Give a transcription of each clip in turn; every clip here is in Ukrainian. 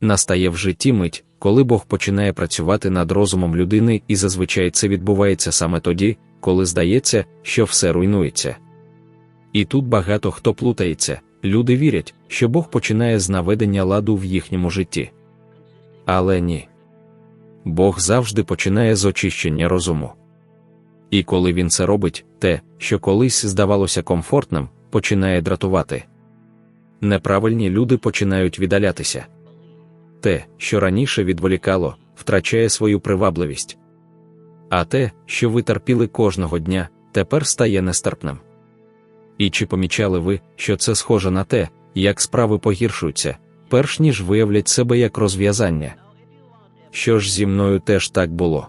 Настає в житті мить, коли Бог починає працювати над розумом людини, і зазвичай це відбувається саме тоді, коли здається, що все руйнується. І тут багато хто плутається, люди вірять, що Бог починає з наведення ладу в їхньому житті. Але ні. Бог завжди починає з очищення розуму. І коли він це робить, те, що колись здавалося комфортним, починає дратувати. Неправильні люди починають віддалятися. Те, що раніше відволікало, втрачає свою привабливість. А те, що ви терпіли кожного дня, тепер стає нестерпним. І чи помічали ви, що це схоже на те, як справи погіршуються, перш ніж виявлять себе як розв'язання? Що ж зі мною теж так було?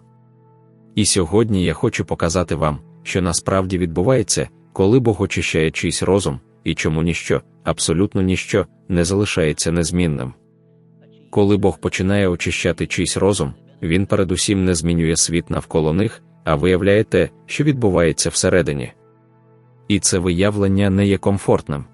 І сьогодні я хочу показати вам, що насправді відбувається, коли Бог очищає чийсь розум, і чому ніщо, абсолютно ніщо, не залишається незмінним. Коли Бог починає очищати чийсь розум, він передусім не змінює світ навколо них, а виявляє те, що відбувається всередині. І це виявлення не є комфортним.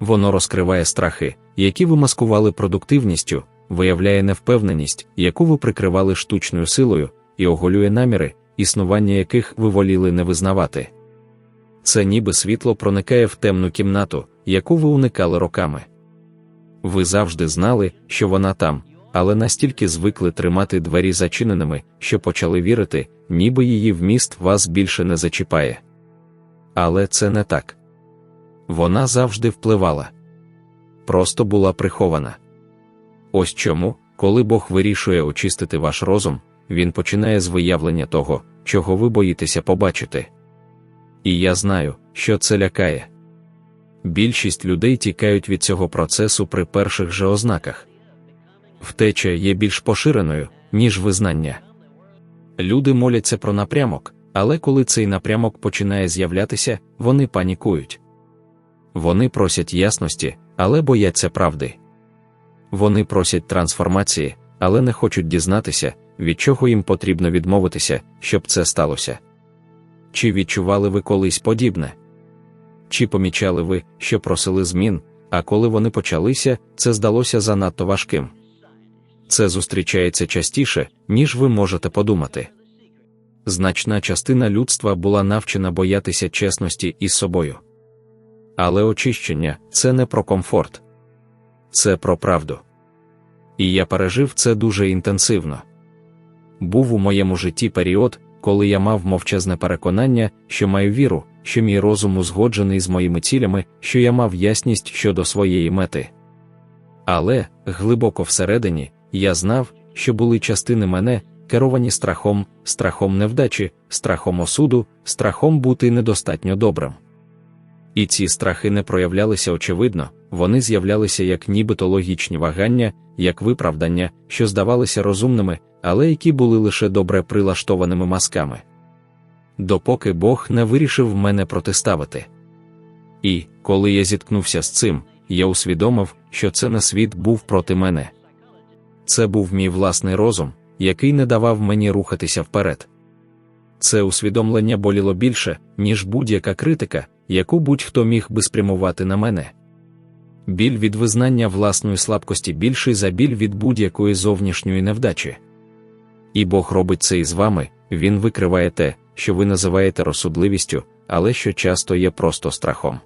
Воно розкриває страхи, які ви маскували продуктивністю, виявляє невпевненість, яку ви прикривали штучною силою, і оголює наміри, існування яких ви воліли не визнавати. Це ніби світло проникає в темну кімнату, яку ви уникали роками. Ви завжди знали, що вона там, але настільки звикли тримати двері зачиненими, що почали вірити, ніби її вміст вас більше не зачіпає. Але це не так. Вона завжди впливала. Просто була прихована. Ось чому, коли Бог вирішує очистити ваш розум, він починає з виявлення того, чого ви боїтеся побачити. І я знаю, що це лякає. Більшість людей тікають від цього процесу при перших же ознаках. Втеча є більш поширеною, ніж визнання. Люди моляться про напрямок, але коли цей напрямок починає з'являтися, вони панікують. Вони просять ясності, але бояться правди. Вони просять трансформації, але не хочуть дізнатися, від чого їм потрібно відмовитися, щоб це сталося. Чи відчували ви колись подібне? Чи помічали ви, що просили змін, а коли вони почалися, це здалося занадто важким? Це зустрічається частіше, ніж ви можете подумати. Значна частина людства була навчена боятися чесності із собою. Але очищення це не про комфорт, це про правду. І я пережив це дуже інтенсивно. Був у моєму житті період, коли я мав мовчазне переконання, що маю віру, що мій розум узгоджений з моїми цілями, що я мав ясність щодо своєї мети. Але, глибоко всередині, я знав, що були частини мене, керовані страхом, страхом невдачі, страхом осуду, страхом бути недостатньо добрим. І ці страхи не проявлялися очевидно, вони з'являлися як нібито логічні вагання, як виправдання, що здавалися розумними, але які були лише добре прилаштованими масками. Допоки Бог не вирішив мене протиставити. І, коли я зіткнувся з цим, я усвідомив, що це не світ був проти мене. Це був мій власний розум, який не давав мені рухатися вперед. Це усвідомлення боліло більше, ніж будь-яка критика, яку будь-хто міг би спрямувати на мене. Біль від визнання власної слабкості більший за біль від будь-якої зовнішньої невдачі. І Бог робить це із вами, Він викриває те, що ви називаєте розсудливістю, але що часто є просто страхом.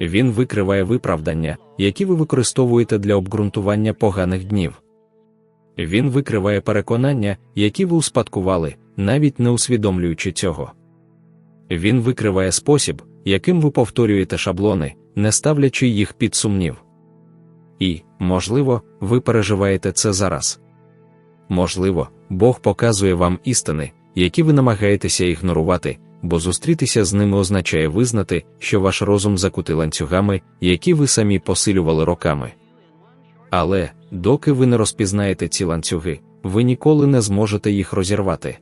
Він викриває виправдання, які ви використовуєте для обґрунтування поганих днів. Він викриває переконання, які ви успадкували, навіть не усвідомлюючи цього. Він викриває спосіб, яким ви повторюєте шаблони, не ставлячи їх під сумнів. І, можливо, ви переживаєте це зараз. Можливо, Бог показує вам істини, які ви намагаєтеся ігнорувати, бо зустрітися з ними означає визнати, що ваш розум закути ланцюгами, які ви самі посилювали роками. Але, доки ви не розпізнаєте ці ланцюги, ви ніколи не зможете їх розірвати.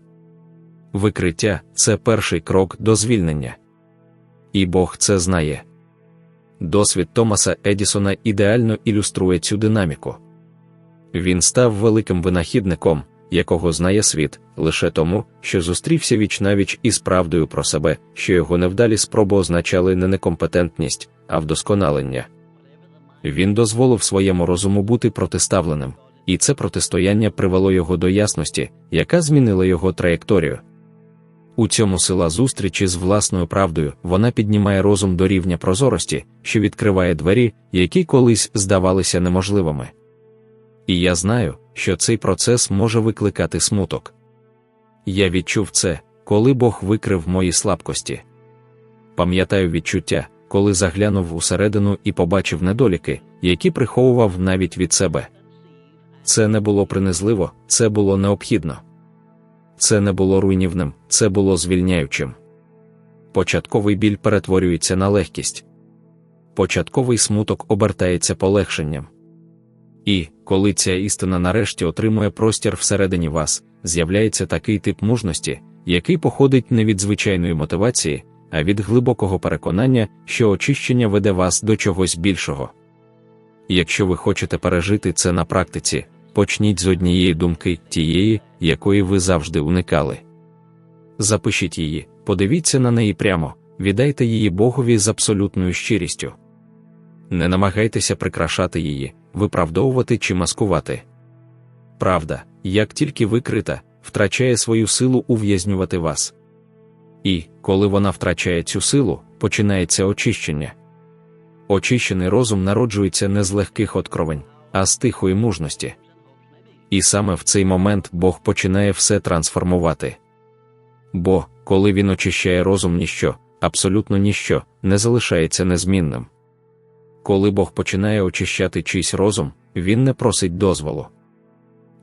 Викриття це перший крок до звільнення. І Бог це знає. Досвід Томаса Едісона ідеально ілюструє цю динаміку. Він став великим винахідником, якого знає світ, лише тому, що зустрівся віч навіч із правдою про себе, що його невдалі спроби означали не некомпетентність, а вдосконалення. він дозволив своєму розуму бути протиставленим, і це протистояння привело його до ясності, яка змінила його траєкторію. У цьому сила зустрічі з власною правдою вона піднімає розум до рівня прозорості, що відкриває двері, які колись здавалися неможливими. І я знаю, що цей процес може викликати смуток. Я відчув це, коли Бог викрив мої слабкості. Пам'ятаю відчуття, коли заглянув усередину і побачив недоліки, які приховував навіть від себе. Це не було принизливо, це було необхідно. Це не було руйнівним, це було звільняючим. Початковий біль перетворюється на легкість. Початковий смуток обертається полегшенням. І, коли ця істина нарешті отримує простір всередині вас, з'являється такий тип мужності, який походить не від звичайної мотивації, а від глибокого переконання, що очищення веде вас до чогось більшого. Якщо ви хочете пережити це на практиці, почніть з однієї думки, тієї, якої ви завжди уникали. Запишіть її, подивіться на неї прямо, віддайте її Богові з абсолютною щирістю. Не намагайтеся прикрашати її, виправдовувати чи маскувати. Правда, як тільки викрита, втрачає свою силу ув'язнювати вас. І, коли вона втрачає цю силу, починається очищення. Очищений розум народжується не з легких откровень, а з тихої мужності. І саме в цей момент Бог починає все трансформувати. Бо, коли він очищає розум, ніщо, абсолютно ніщо, не залишається незмінним. Коли Бог починає очищати чийсь розум, він не просить дозволу.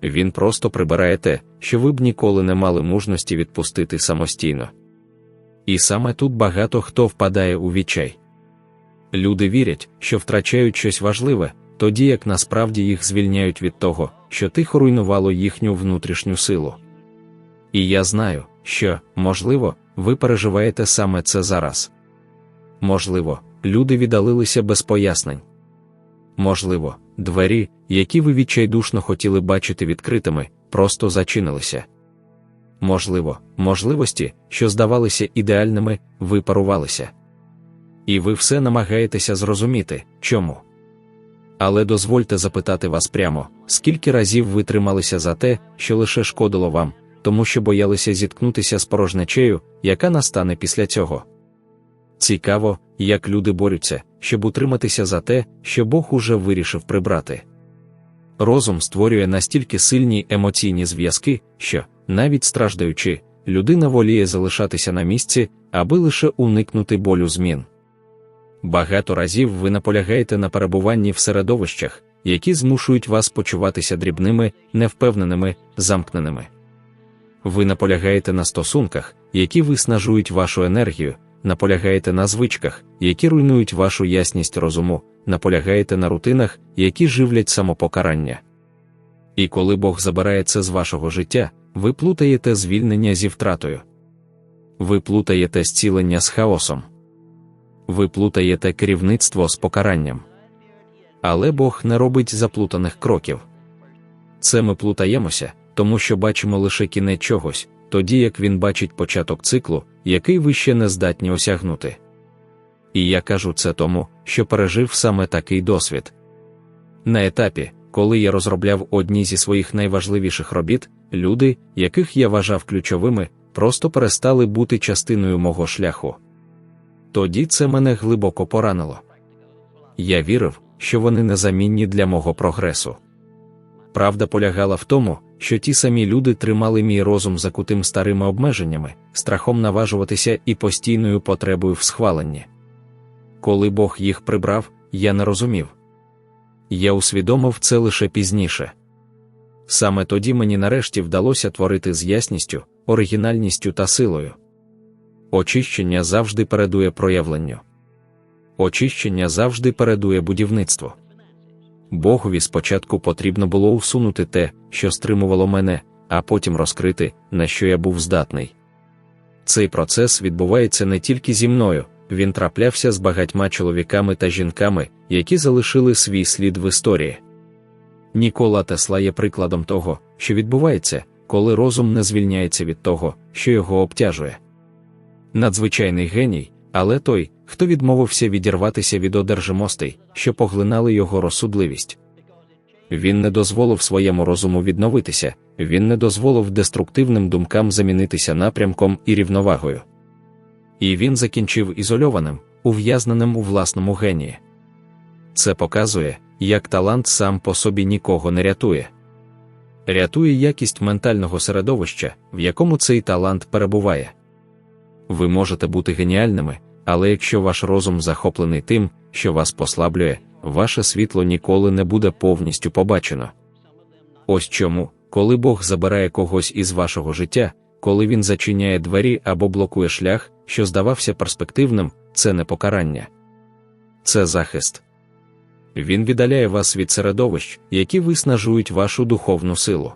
Він просто прибирає те, що ви б ніколи не мали мужності відпустити самостійно. І саме тут багато хто впадає у відчай. Люди вірять, що втрачають щось важливе, тоді як насправді їх звільняють від того, що тихо руйнувало їхню внутрішню силу. І я знаю, що, можливо, ви переживаєте саме це зараз. Можливо, люди віддалилися без пояснень. Можливо, двері, які ви відчайдушно хотіли бачити відкритими, просто зачинилися. Можливо, можливості, що здавалися ідеальними, випарувалися. І ви все намагаєтеся зрозуміти, чому. Але дозвольте запитати вас прямо, скільки разів ви трималися за те, що лише шкодило вам, тому що боялися зіткнутися з порожнечею, яка настане після цього. Цікаво, як люди борються, щоб утриматися за те, що Бог уже вирішив прибрати. Розум створює настільки сильні емоційні зв'язки, що, навіть страждаючи, людина воліє залишатися на місці, аби лише уникнути болю змін. Багато разів ви наполягаєте на перебуванні в середовищах, які змушують вас почуватися дрібними, невпевненими, замкненими. Ви наполягаєте на стосунках, які виснажують вашу енергію, наполягаєте на звичках, які руйнують вашу ясність розуму, наполягаєте на рутинах, які живлять самопокарання. І коли Бог забирає це з вашого життя, ви плутаєте звільнення зі втратою. Ви плутаєте зцілення з хаосом. Ви плутаєте керівництво з покаранням. Але Бог не робить заплутаних кроків. Це ми плутаємося, тому що бачимо лише кінець чогось, тоді як він бачить початок циклу, який ви ще не здатні осягнути. І я кажу це тому, що пережив саме такий досвід. На етапі, коли я розробляв одні зі своїх найважливіших робіт, люди, яких я вважав ключовими, просто перестали бути частиною мого шляху. Тоді це мене глибоко поранило. Я вірив, що вони незамінні для мого прогресу. Правда полягала в тому, що ті самі люди тримали мій розум закутим старими обмеженнями, страхом наважуватися і постійною потребою в схваленні. Коли Бог їх прибрав, я не розумів. Я усвідомив це лише пізніше. Саме тоді мені нарешті вдалося творити з ясністю, оригінальністю та силою. Очищення завжди передує проявленню. Очищення завжди передує будівництво. Богові спочатку потрібно було усунути те, що стримувало мене, а потім розкрити, на що я був здатний. Цей процес відбувається не тільки зі мною, він траплявся з багатьма чоловіками та жінками, які залишили свій слід в історії. Нікола Тесла є прикладом того, що відбувається, коли розум не звільняється від того, що його обтяжує. Надзвичайний геній, але той, хто відмовився відірватися від одержимостей, що поглинали його розсудливість. Він не дозволив своєму розуму відновитися, він не дозволив деструктивним думкам замінитися напрямком і рівновагою. І він закінчив ізольованим, ув'язненим у власному генії. Це показує, як талант сам по собі нікого не рятує. Рятує якість ментального середовища, в якому цей талант перебуває. Ви можете бути геніальними, але якщо ваш розум захоплений тим, що вас послаблює, ваше світло ніколи не буде повністю побачено. Ось чому, коли Бог забирає когось із вашого життя, коли він зачиняє двері або блокує шлях, що здавався перспективним, це не покарання. Це захист. Він віддаляє вас від середовищ, які виснажують вашу духовну силу.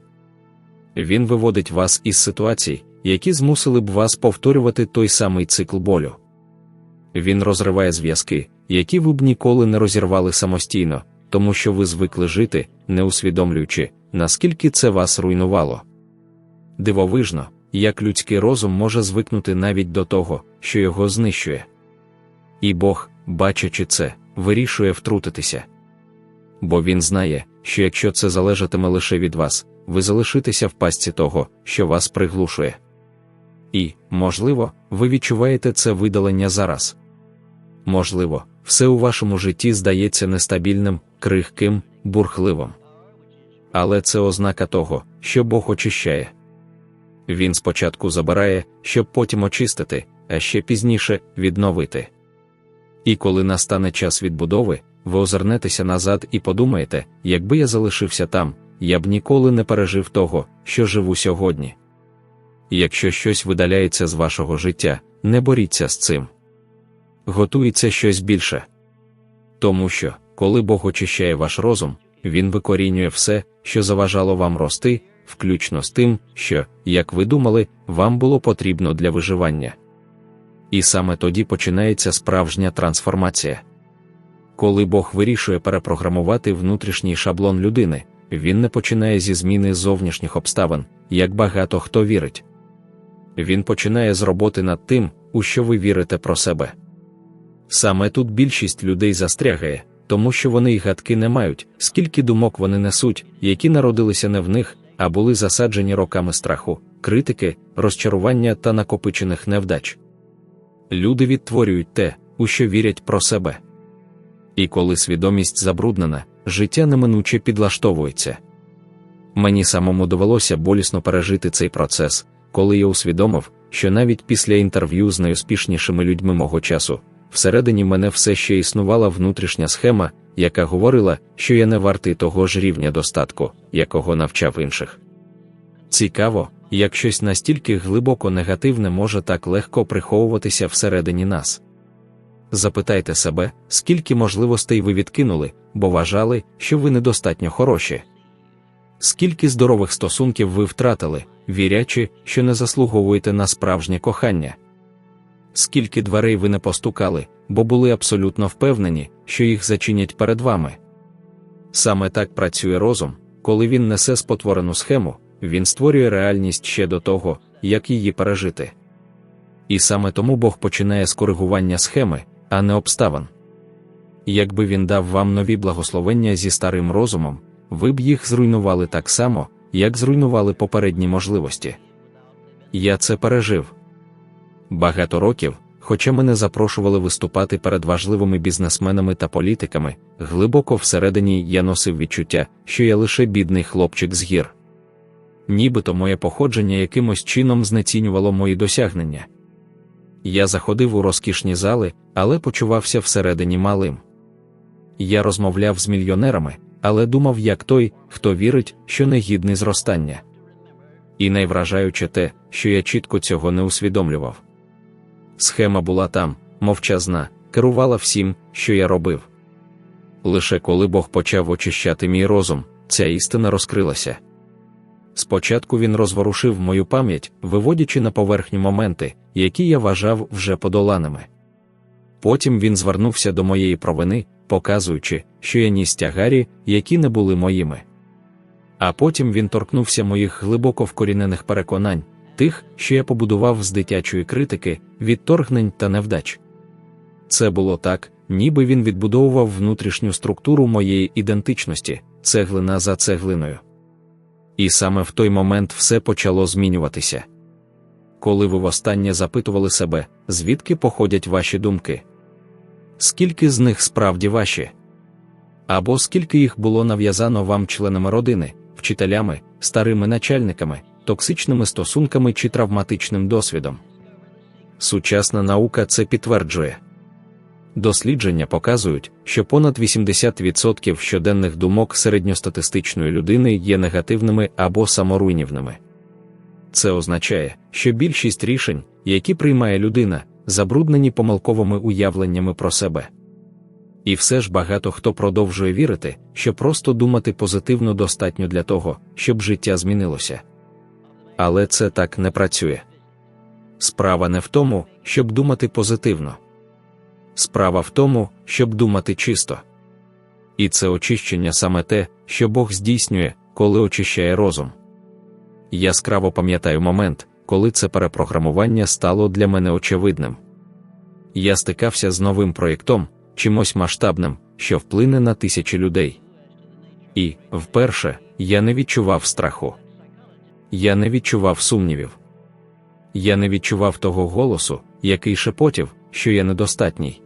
Він виводить вас із ситуацій, які змусили б вас повторювати той самий цикл болю. Він розриває зв'язки, які ви б ніколи не розірвали самостійно, тому що ви звикли жити, не усвідомлюючи, наскільки це вас руйнувало. Дивовижно, як людський розум може звикнути навіть до того, що його знищує. І Бог, бачачи це, вирішує втрутитися. Бо він знає, що якщо це залежатиме лише від вас, ви залишитеся в пастці того, що вас приглушує. І, можливо, ви відчуваєте це видалення зараз. Можливо, все у вашому житті здається нестабільним, крихким, бурхливим. Але це ознака того, що Бог очищає. Він спочатку забирає, щоб потім очистити, а ще пізніше відновити. І коли настане час відбудови, ви озирнетеся назад і подумаєте, якби я залишився там, я б ніколи не пережив того, що живу сьогодні. Якщо щось видаляється з вашого життя, не боріться з цим. Готується щось більше. Тому що, коли Бог очищає ваш розум, Він викорінює все, що заважало вам рости, включно з тим, що, як ви думали, вам було потрібно для виживання. І саме тоді починається справжня трансформація. Коли Бог вирішує перепрограмувати внутрішній шаблон людини, він не починає зі зміни зовнішніх обставин, як багато хто вірить. Він починає з роботи над тим, у що ви вірите про себе. Саме тут більшість людей застрягає, тому що вони й гадки не мають, скільки думок вони несуть, які народилися не в них, а були засаджені роками страху, критики, розчарування та накопичених невдач. Люди відтворюють те, у що вірять про себе. І коли свідомість забруднена, життя неминуче підлаштовується. Мені самому довелося болісно пережити цей процес, коли я усвідомив, що навіть після інтерв'ю з найуспішнішими людьми мого часу, всередині мене все ще існувала внутрішня схема, яка говорила, що я не вартий того ж рівня достатку, якого навчав інших. Цікаво, як щось настільки глибоко негативне може так легко приховуватися всередині нас. Запитайте себе, скільки можливостей ви відкинули, бо вважали, що ви недостатньо хороші. Скільки здорових стосунків ви втратили, вірячи, що не заслуговуєте на справжнє кохання? Скільки дверей ви не постукали, бо були абсолютно впевнені, що їх зачинять перед вами? Саме так працює розум, коли він несе спотворену схему, він створює реальність ще до того, як її пережити. І саме тому Бог починає з коригування схеми, а не обставин. Якби він дав вам нові благословення зі старим розумом, ви б їх зруйнували так само, як зруйнували попередні можливості. Я це пережив. Багато років, хоча мене запрошували виступати перед важливими бізнесменами та політиками, глибоко всередині я носив відчуття, що я лише бідний хлопчик з гір. Нібито моє походження якимось чином знецінювало мої досягнення. Я заходив у розкішні зали, але почувався всередині малим. Я розмовляв з мільйонерами, але думав як той, хто вірить, що не гідний зростання. І найвражаюче те, що я чітко цього не усвідомлював. Схема була там, мовчазна, керувала всім, що я робив. Лише коли Бог почав очищати мій розум, ця істина розкрилася. Спочатку він розворушив мою пам'ять, виводячи на поверхню моменти, які я вважав вже подоланими. Потім він звернувся до моєї провини, показуючи, що я ніс тягарі, які не були моїми. А потім він торкнувся моїх глибоко вкорінених переконань, тих, що я побудував з дитячої критики, відторгнень та невдач. Це було так, ніби він відбудовував внутрішню структуру моєї ідентичності, цеглина за цеглиною. І саме в той момент все почало змінюватися. Коли ви востаннє запитували себе, звідки походять ваші думки? Скільки з них справді ваші? Або скільки їх було нав'язано вам членами родини, вчителями, старими начальниками, токсичними стосунками чи травматичним досвідом? Сучасна наука це підтверджує. Дослідження показують, що понад 80% щоденних думок середньостатистичної людини є негативними або саморуйнівними. Це означає, що більшість рішень, які приймає людина, забруднені помилковими уявленнями про себе. І все ж багато хто продовжує вірити, що просто думати позитивно достатньо для того, щоб життя змінилося. Але це так не працює. Справа не в тому, щоб думати позитивно. Справа в тому, щоб думати чисто. І це очищення саме те, що Бог здійснює, коли очищає розум. Яскраво пам'ятаю момент, коли це перепрограмування стало для мене очевидним. Я стикався з новим проєктом, чимось масштабним, що вплине на тисячі людей. І, вперше, я не відчував страху. Я не відчував сумнівів. Я не відчував того голосу, який шепотів, що я недостатній.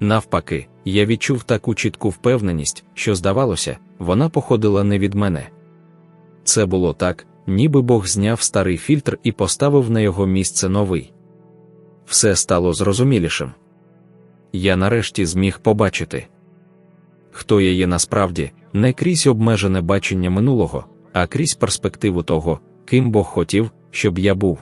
Навпаки, я відчув таку чітку впевненість, що, здавалося, вона походила не від мене. Це було так, ніби Бог зняв старий фільтр і поставив на його місце новий. Все стало зрозумілішим. Я нарешті зміг побачити, хто я є насправді, не крізь обмежене бачення минулого, а крізь перспективу того, ким Бог хотів, щоб я був.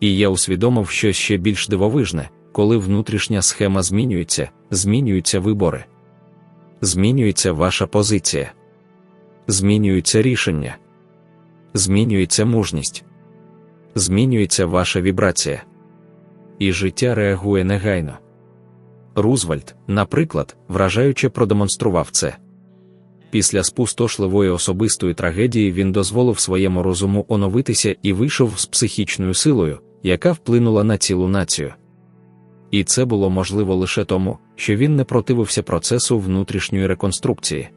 І я усвідомив щось ще більш дивовижне, коли внутрішня схема змінюється, змінюються вибори. Змінюється ваша позиція, змінюються рішення, змінюється мужність, змінюється ваша вібрація. І життя реагує негайно. Рузвельт, наприклад, вражаюче продемонстрував це. Після спустошливої особистої трагедії він дозволив своєму розуму оновитися і вийшов з психічною силою, яка вплинула на цілу націю. І це було можливо лише тому, що він не противився процесу внутрішньої реконструкції.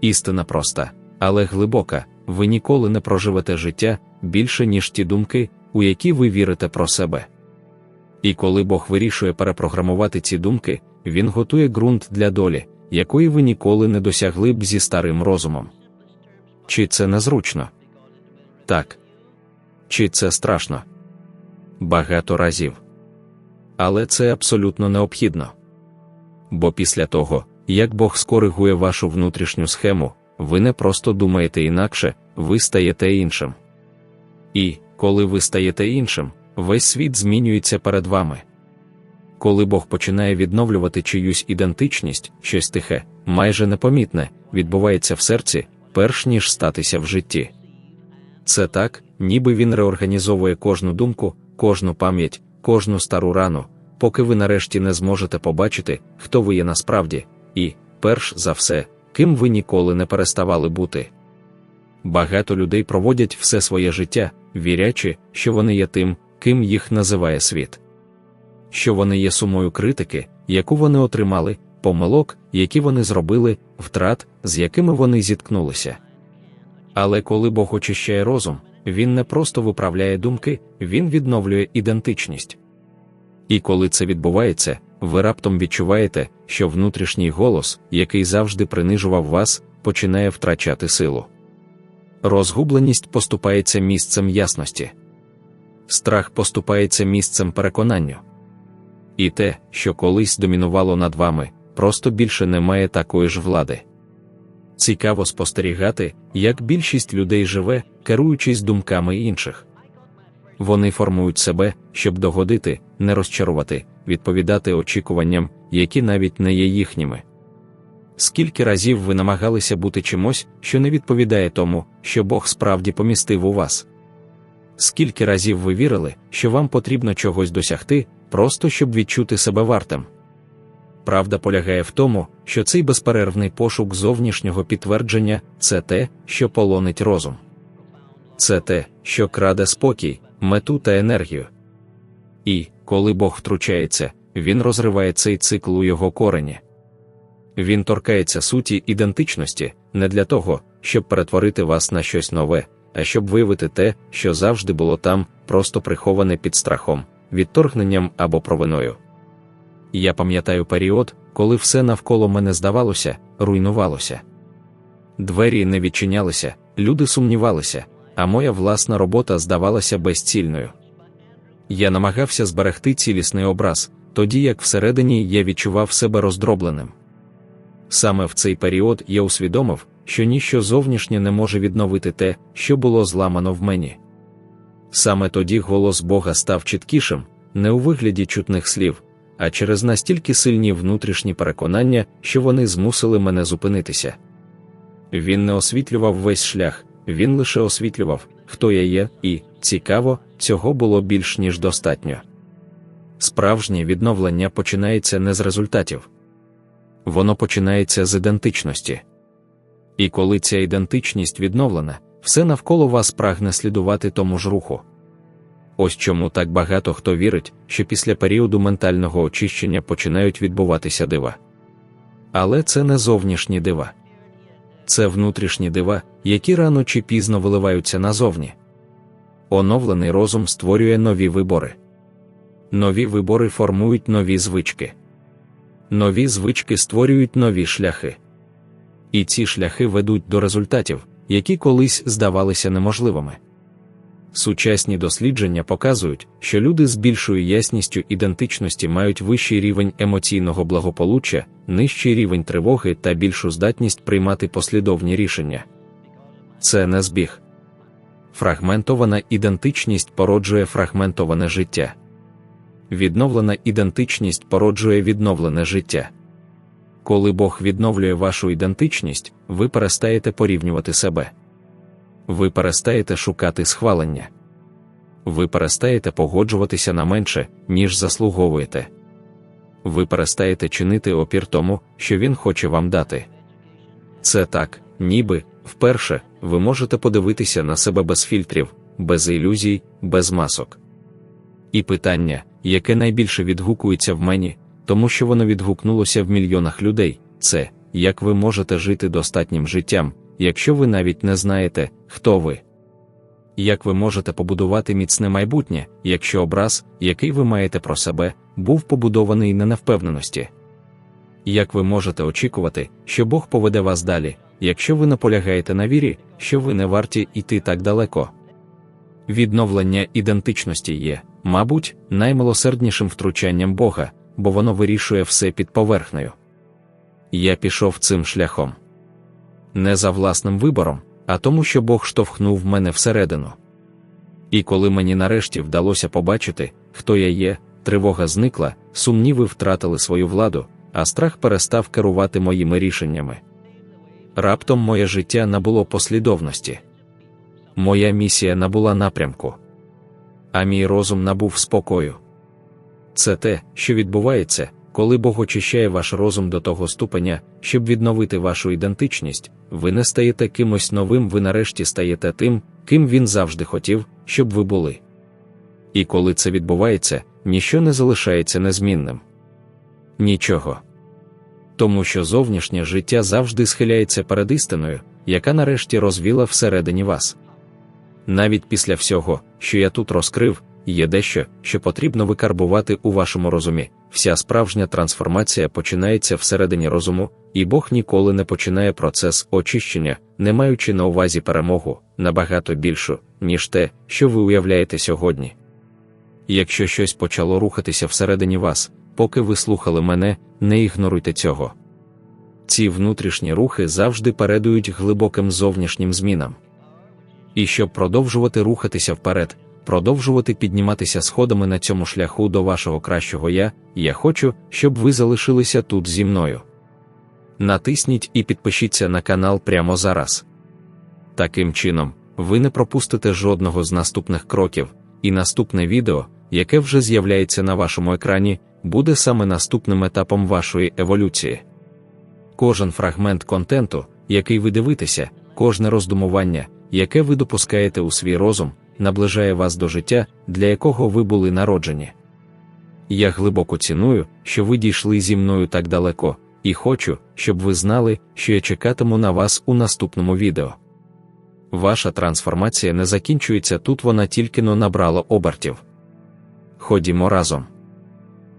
Істина проста, але глибока, ви ніколи не проживете життя більше, ніж ті думки, у які ви вірите про себе. І коли Бог вирішує перепрограмувати ці думки, Він готує ґрунт для долі, якої ви ніколи не досягли б зі старим розумом. Чи це незручно? Так. Чи це страшно? Багато разів. Але це абсолютно необхідно. Бо після того, як Бог скоригує вашу внутрішню схему, ви не просто думаєте інакше, ви стаєте іншим. І, коли ви стаєте іншим, весь світ змінюється перед вами. Коли Бог починає відновлювати чиюсь ідентичність, щось тихе, майже непомітне, відбувається в серці, перш ніж статися в житті. Це так, ніби він реорганізовує кожну думку, кожну пам'ять, кожну стару рану, поки ви нарешті не зможете побачити, хто ви є насправді, і, перш за все, ким ви ніколи не переставали бути. Багато людей проводять все своє життя, вірячи, що вони є тим, ким їх називає світ. Що вони є сумою критики, яку вони отримали, помилок, які вони зробили, втрат, з якими вони зіткнулися. Але коли Бог очищає розум, він не просто виправляє думки, він відновлює ідентичність. І коли це відбувається, ви раптом відчуваєте, що внутрішній голос, який завжди принижував вас, починає втрачати силу. Розгубленість поступається місцем ясності, страх поступається місцем переконанню. І те, що колись домінувало над вами, просто більше не має такої ж влади. Цікаво спостерігати, як більшість людей живе, керуючись думками інших. Вони формують себе, щоб догодити, не розчарувати, відповідати очікуванням, які навіть не є їхніми. Скільки разів ви намагалися бути чимось, що не відповідає тому, що Бог справді помістив у вас? Скільки разів ви вірили, що вам потрібно чогось досягти, просто щоб відчути себе вартим? Правда полягає в тому, що цей безперервний пошук зовнішнього підтвердження це те, що полонить розум. Це те, що краде спокій, мету та енергію. І, коли Бог втручається, він розриває цей цикл у його корені. Він торкається суті ідентичності не для того, щоб перетворити вас на щось нове, а щоб виявити те, що завжди було там, просто приховане під страхом, відторгненням або провиною. Я пам'ятаю період, коли все навколо мене здавалося, руйнувалося. Двері не відчинялися, люди сумнівалися, а моя власна робота здавалася безцільною. Я намагався зберегти цілісний образ, тоді як всередині я відчував себе роздробленим. Саме в цей період я усвідомив, що ніщо зовнішнє не може відновити те, що було зламано в мені. Саме тоді голос Бога став чіткішим, не у вигляді чутних слів, а через настільки сильні внутрішні переконання, що вони змусили мене зупинитися. Він не освітлював весь шлях, він лише освітлював, хто я є, і, цікаво, цього було більш ніж достатньо. Справжнє відновлення починається не з результатів, воно починається з ідентичності. І коли ця ідентичність відновлена, все навколо вас прагне слідувати тому ж руху. Ось чому так багато хто вірить, що після періоду ментального очищення починають відбуватися дива. Але це не зовнішні дива. Це внутрішні дива, які рано чи пізно виливаються назовні. Оновлений розум створює нові вибори. Нові вибори формують нові звички. Нові звички створюють нові шляхи. І ці шляхи ведуть до результатів, які колись здавалися неможливими. Сучасні дослідження показують, що люди з більшою ясністю ідентичності мають вищий рівень емоційного благополуччя, нижчий рівень тривоги та більшу здатність приймати послідовні рішення. Це не збіг. Фрагментована ідентичність породжує фрагментоване життя. Відновлена ідентичність породжує відновлене життя. Коли Бог відновлює вашу ідентичність, ви перестаєте порівнювати себе. Ви перестаєте шукати схвалення. Ви перестаєте погоджуватися на менше, ніж заслуговуєте. Ви перестаєте чинити опір тому, що він хоче вам дати. Це так, ніби, вперше, ви можете подивитися на себе без фільтрів, без ілюзій, без масок. І питання, яке найбільше відгукується в мені, тому що воно відгукнулося в мільйонах людей, це як ви можете жити достатнім життям, якщо ви навіть не знаєте, хто ви. Як ви можете побудувати міцне майбутнє, якщо образ, який ви маєте про себе, був побудований на впевненості? Як ви можете очікувати, що Бог поведе вас далі, якщо ви наполягаєте на вірі, що ви не варті йти так далеко? Відновлення ідентичності є, мабуть, наймилосерднішим втручанням Бога, бо воно вирішує все під поверхнею. Я пішов цим шляхом не за власним вибором, а тому, що Бог штовхнув мене всередину. І коли мені нарешті вдалося побачити, хто я є, тривога зникла, сумніви втратили свою владу, а страх перестав керувати моїми рішеннями. Раптом моє життя набуло послідовності. Моя місія набула напрямку, а мій розум набув спокою. Це те, що відбувається, коли Бог очищає ваш розум до того ступеня, щоб відновити вашу ідентичність, ви не стаєте кимось новим, ви нарешті стаєте тим, ким він завжди хотів, щоб ви були. І коли це відбувається, ніщо не залишається незмінним. Нічого. Тому що зовнішнє життя завжди схиляється перед істиною, яка нарешті розвіла всередині вас. Навіть після всього, що я тут розкрив, є дещо, що потрібно викарбувати у вашому розумі. Вся справжня трансформація починається всередині розуму, і Бог ніколи не починає процес очищення, не маючи на увазі перемогу набагато більшу, ніж те, що ви уявляєте сьогодні. Якщо щось почало рухатися всередині вас, поки ви слухали мене, не ігноруйте цього. Ці внутрішні рухи завжди передують глибоким зовнішнім змінам. І щоб продовжувати рухатися вперед, продовжувати підніматися сходами на цьому шляху до вашого кращого я, я хочу, щоб ви залишилися тут зі мною. Натисніть і підпишіться на канал прямо зараз. Таким чином, ви не пропустите жодного з наступних кроків, і наступне відео, яке вже з'являється на вашому екрані, буде саме наступним етапом вашої еволюції. Кожен фрагмент контенту, який ви дивитеся, кожне роздумування, яке ви допускаєте у свій розум, наближає вас до життя, для якого ви були народжені. Я глибоко ціную, що ви дійшли зі мною так далеко, і хочу, щоб ви знали, що я чекатиму на вас у наступному відео. Ваша трансформація не закінчується тут, вона тільки но набрала обертів. Ходімо разом.